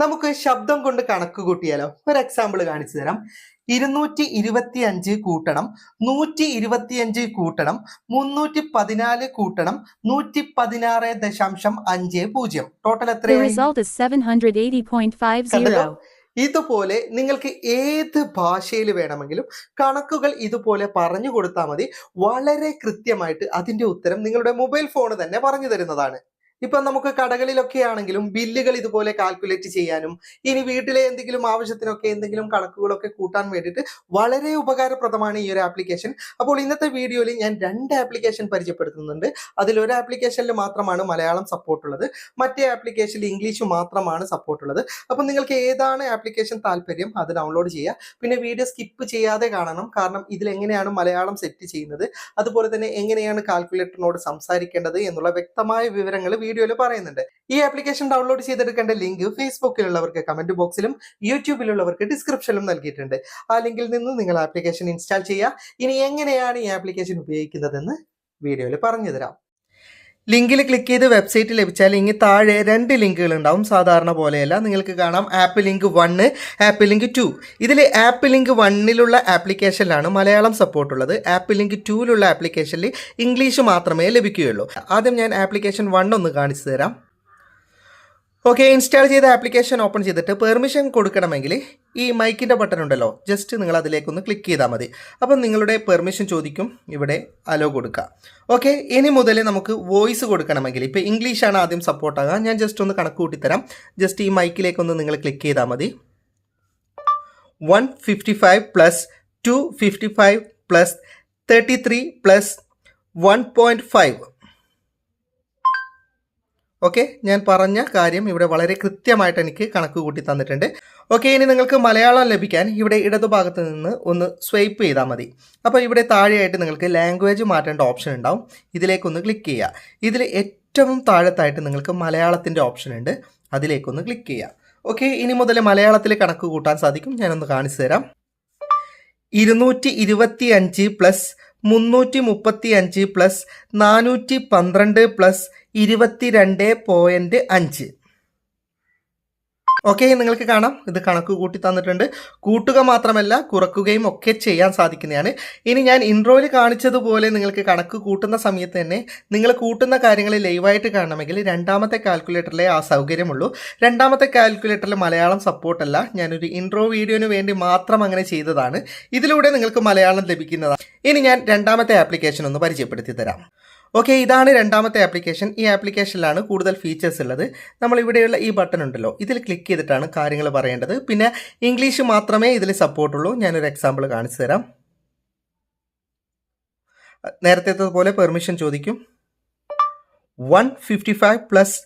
നമുക്ക് ശബ്ദം കൊണ്ട് കണക്ക് കൂട്ടിയാലോ? ഒരു എക്സാമ്പിൾ കാണിച്ചു തരാം. ഇരുന്നൂറ്റി ഇരുപത്തി അഞ്ച് കൂട്ടണം നൂറ്റി ഇരുപത്തി അഞ്ച് കൂട്ടണം മുന്നൂറ്റി പതിനാല് കൂട്ടണം നൂറ്റി പതിനാറ് ദശാംശം അഞ്ച് പൂജ്യം. ടോട്ടൽ The എത്രയായി? result is 780.50. കണ്ടല്ലോ ഇതുപോലെ നിങ്ങൾക്ക് ഏത് ഭാഷയിൽ വേണമെങ്കിലും കണക്കുകൾ ഇതുപോലെ പറഞ്ഞു കൊടുത്താൽ മതി. വളരെ കൃത്യമായിട്ട് അതിന്റെ ഉത്തരം നിങ്ങളുടെ മൊബൈൽ ഫോൺ തന്നെ പറഞ്ഞു തരുന്നതാണ്. ഇപ്പൊ നമുക്ക് കടകളിലൊക്കെ ആണെങ്കിലും ബില്ലുകൾ ഇതുപോലെ കാൽക്കുലേറ്റ് ചെയ്യാനും ഇനി വീട്ടിലെ എന്തെങ്കിലും ആവശ്യത്തിനൊക്കെ എന്തെങ്കിലും കണക്കുകളൊക്കെ കൂട്ടാൻ വേണ്ടിയിട്ട് വളരെ ഉപകാരപ്രദമാണ് ഈ ഒരു ആപ്ലിക്കേഷൻ അപ്പോൾ ഇന്നത്തെ വീഡിയോയിൽ ഞാൻ രണ്ട് ആപ്ലിക്കേഷൻ പരിചയപ്പെടുത്തുന്നുണ്ട്. അതിൽ ഒരു ആപ്ലിക്കേഷനിൽ മാത്രമാണ് മലയാളം സപ്പോർട്ട് ഉള്ളത്. മറ്റേ ആപ്ലിക്കേഷനിൽ ഇംഗ്ലീഷ് മാത്രമാണ് സപ്പോർട്ട് ഉള്ളത്. അപ്പം നിങ്ങൾക്ക് ഏതാണ് ആപ്ലിക്കേഷൻ താല്പര്യം അത് ഡൗൺലോഡ് ചെയ്യുക. പിന്നെ വീഡിയോ സ്കിപ്പ് ചെയ്യാതെ കാണണം. കാരണം ഇതിൽ എങ്ങനെയാണ് മലയാളം സെറ്റ് ചെയ്യുന്നത്? അതുപോലെ തന്നെ എങ്ങനെയാണ് കാൽക്കുലേറ്ററിനോട് സംസാരിക്കേണ്ടത്? എന്നുള്ള വ്യക്തമായ വിവരങ്ങൾ വീഡിയോയിൽ പറയുന്നുണ്ട്. ഈ ആപ്ലിക്കേഷൻ ഡൗൺലോഡ് ചെയ്തെടുക്കേണ്ട ലിങ്ക് ഫേസ്ബുക്കിലുള്ളവർക്ക് കമന്റ് ബോക്സിലും യൂട്യൂബിലുള്ളവർക്ക് ഡിസ്ക്രിപ്ഷനിലും നൽകിയിട്ടുണ്ട്. ആ ലിങ്കിൽ നിന്ന് നിങ്ങൾ ആപ്ലിക്കേഷൻ ഇൻസ്റ്റാൾ ചെയ്യുക. ഇനി എങ്ങനെയാണ് ഈ ആപ്ലിക്കേഷൻ ഉപയോഗിക്കുന്നതെന്ന് വീഡിയോയിൽ പറഞ്ഞു തരാം ലിങ്കിൽ ക്ലിക്ക് ചെയ്ത് വെബ്സൈറ്റ് ലഭിച്ചാൽ ഇനി താഴെ രണ്ട് ലിങ്കുകൾ ഉണ്ടാവും. സാധാരണ പോലെയല്ല. നിങ്ങൾക്ക് കാണാം app link one app link two ഇതിൽ ആപ്പ് ലിങ്ക് വണ്ണിലുള്ള ആപ്ലിക്കേഷനിലാണ് മലയാളം സപ്പോർട്ടുള്ളത് ആപ്പ് ലിങ്ക് ടൂവിലുള്ള ആപ്ലിക്കേഷനിൽ ഇംഗ്ലീഷ് മാത്രമേ ലഭിക്കുകയുള്ളൂ. ആദ്യം ഞാൻ ആപ്ലിക്കേഷൻ വൺ ഒന്ന് കാണിച്ചു തരാം. ഓക്കെ ഇൻസ്റ്റാൾ ചെയ്ത ആപ്ലിക്കേഷൻ ഓപ്പൺ ചെയ്തിട്ട് പെർമിഷൻ കൊടുക്കണമെങ്കിൽ ഈ മൈക്കിന്റെ ബട്ടൺ ഉണ്ടല്ലോ. ജസ്റ്റ് നിങ്ങൾ അതിലേക്കൊന്ന് ക്ലിക്ക് ചെയ്താൽ മതി. അപ്പം നിങ്ങളുടെ പെർമിഷൻ ചോദിക്കും. ഇവിടെ അലോ കൊടുക്കുക. ഓക്കെ ഇനി മുതൽ നമുക്ക് വോയിസ് കൊടുക്കണമെങ്കിൽ. ഇപ്പോൾ ഇംഗ്ലീഷാണ് ആദ്യം സപ്പോർട്ടാകുക ഞാൻ ജസ്റ്റ് ഒന്ന് കണക്ക് കൂട്ടിത്തരാം ജസ്റ്റ് ഈ മൈക്കിലേക്കൊന്ന് നിങ്ങൾ ക്ലിക്ക് ചെയ്താൽ മതി. One fifty five plus two fifty five plus thirty three plus one point five okay ഞാൻ പറഞ്ഞ കാര്യം ഇവിടെ വളരെ കൃത്യമായിട്ട് എനിക്ക് കണക്ക് കൂട്ടി തന്നിട്ടുണ്ട്. ഓക്കെ ഇനി നിങ്ങൾക്ക് മലയാളം ലഭിക്കാൻ ഇവിടെ ഇടതുഭാഗത്ത് നിന്ന് ഒന്ന് സ്വൈപ്പ് ചെയ്താൽ മതി. അപ്പോൾ ഇവിടെ താഴെയായിട്ട് നിങ്ങൾക്ക് ലാംഗ്വേജ് മാറ്റേണ്ട ഓപ്ഷൻ ഉണ്ടാവും. ഇതിലേക്കൊന്ന് ക്ലിക്ക് ചെയ്യുക. ഇതിൽ ഏറ്റവും താഴത്തായിട്ട് നിങ്ങൾക്ക് മലയാളത്തിന്റെ ഓപ്ഷൻ ഉണ്ട്. അതിലേക്കൊന്ന് ക്ലിക്ക് ചെയ്യുക. ഓക്കെ ഇനി മുതൽ മലയാളത്തിൽ കണക്ക് കൂട്ടാൻ സാധിക്കും. ഞാനൊന്ന് കാണിച്ചു തരാം. ഇരുന്നൂറ്റി ഇരുപത്തി അഞ്ച് പ്ലസ് മുന്നൂറ്റി മുപ്പത്തി അഞ്ച് പ്ലസ് നാനൂറ്റി പന്ത്രണ്ട് പ്ലസ് ഇരുപത്തിരണ്ട് പോയിന്റ് അഞ്ച്. ഓക്കെ നിങ്ങൾക്ക് കാണാം. ഇത് കണക്ക് കൂട്ടി തന്നിട്ടുണ്ട്. കൂട്ടുക മാത്രമല്ല കുറക്കുകയും ഒക്കെ ചെയ്യാൻ സാധിക്കുന്നതാണ്. ഇനി ഞാൻ ഇൻട്രോയിൽ കാണിച്ചതുപോലെ നിങ്ങൾക്ക് കണക്ക് കൂട്ടുന്ന സമയത്ത് തന്നെ നിങ്ങൾ കൂട്ടുന്ന കാര്യങ്ങൾ ലൈവായിട്ട് കാണണമെങ്കിൽ രണ്ടാമത്തെ കാൽക്കുലേറ്ററിലെ ആ സൗകര്യമുള്ളൂ. രണ്ടാമത്തെ കാൽക്കുലേറ്ററിൽ മലയാളം സപ്പോർട്ടല്ല. ഞാനൊരു ഇൻട്രോ വീഡിയോന് വേണ്ടി മാത്രം അങ്ങനെ ചെയ്തതാണ്. ഇതിലൂടെ നിങ്ങൾക്ക് മലയാളം ലഭിക്കുന്നതാണ്. ഇനി ഞാൻ രണ്ടാമത്തെ ആപ്ലിക്കേഷൻ ഒന്ന് പരിചയപ്പെടുത്തി തരാം. ഓക്കെ ഇതാണ് രണ്ടാമത്തെ ആപ്ലിക്കേഷൻ ഈ ആപ്ലിക്കേഷനിലാണ് കൂടുതൽ ഫീച്ചേഴ്സ് ഉള്ളത്. നമ്മൾ ഇവിടെയുള്ള ഈ ബട്ടൺ ഉണ്ടല്ലോ ഇതിൽ ക്ലിക്ക് ചെയ്തിട്ടാണ് കാര്യങ്ങൾ പറയേണ്ടത്. പിന്നെ ഇംഗ്ലീഷ് മാത്രമേ ഇതിൽ സപ്പോർട്ടുള്ളൂ ഞാനൊരു എക്സാമ്പിൾ കാണിച്ചു തരാം. നേരത്തെ പോലെ പെർമിഷൻ ചോദിക്കും. One fifty five plus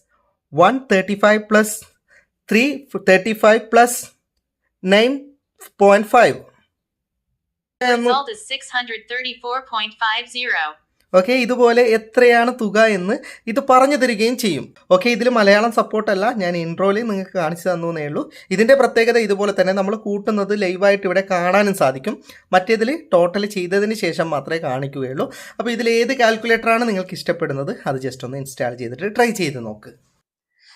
one thirty five plus three thirty five plus nine point five The result is 634.50. Okay ഇതുപോലെ എത്രയാണ് തുക എന്ന് ഇത് പറഞ്ഞു തരികയും ചെയ്യും. ഓക്കെ ഇതിൽ മലയാളം സപ്പോർട്ടല്ല ഞാൻ ഇൻട്രോയിൽ നിങ്ങൾക്ക് കാണിച്ചു തന്നേ ഉള്ളൂ. ഇതിന്റെ പ്രത്യേകത ഇതുപോലെ തന്നെ നമ്മൾ കൂട്ടുന്നത് ലൈവായിട്ട് ഇവിടെ കാണാനും സാധിക്കും. മറ്റേതിൽ ടോട്ടൽ ചെയ്തതിന് ശേഷം മാത്രമേ കാണിക്കുകയുള്ളൂ. അപ്പോൾ ഇതിൽ ഏത് കാൽക്കുലേറ്ററാണ് നിങ്ങൾക്ക് ഇഷ്ടപ്പെടുന്നത്? അത് ജസ്റ്റ് ഒന്ന് ഇൻസ്റ്റാൾ ചെയ്തിട്ട് ട്രൈ ചെയ്ത് നോക്ക്.